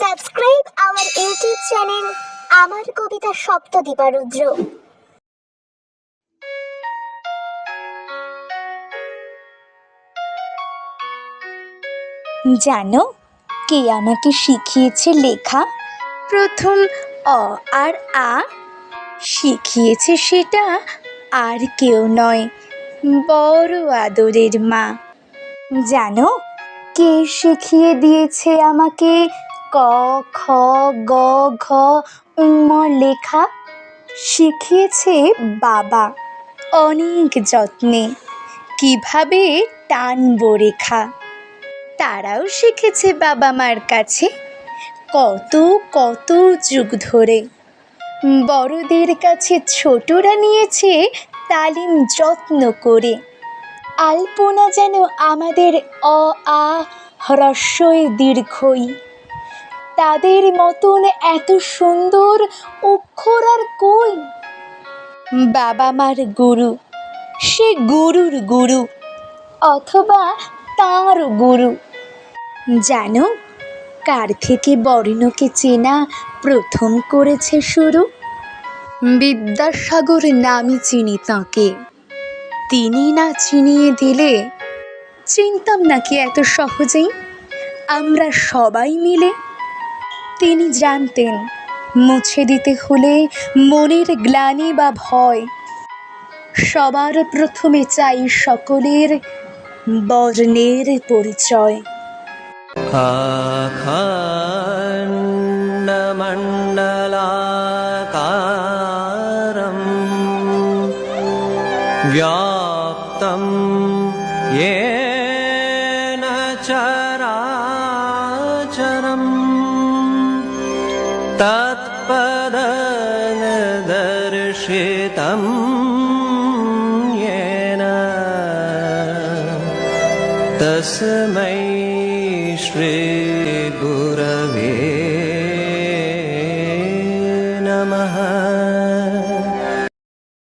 Subscribe our YouTube channel আমার কবিতা সপ্তদীপারুদ্র জানো কে আমাকে শিখিয়েছে লেখা? প্রথম অ আর আ। শিখিয়েছে সেটা আর কেউ নয়, বড় আদরের মা। জানো কে শিখিয়ে দিয়েছে আমাকে ক, খ, গ, ঘ উম লেখা শিখিয়েছে বাবা। অনেক যত্নে। কীভাবে টানবো রেখা? তারাও শিখেছে বাবা মার কাছে কত কত যুগ ধরে। বড়দের কাছে ছোটরা নিয়েছে তালিম যত্ন করে। আলপনা যেন আমাদের অ, আ, হ্রস্বই দীর্ঘই। তাদের মতন এত সুন্দর অক্ষর আর কই? বাবা মার গুরু, সে গুরুর গুরু, অথবা তাঁর গুরু। জানো, কার থেকে বর্ণকে চেনা প্রথম করেছে শুরু? বিদ্যাসাগর নামে চিনি তাঁকে। তিনি না চিনিয়ে দিলে চিনতাম নাকি এত সহজেই? আমরা সবাই মিলে তিনি জানতেন মুছে দিতে হলে মনের গ্লানি বা ভয় সবার প্রথমে চাই সকলের বর্ণের পরিচয় अखण्डमण्डलाकारम् व्याप्तं येन चराचरम् तत्पदनदर्शितं येन। तस्मै श्रीगुरवे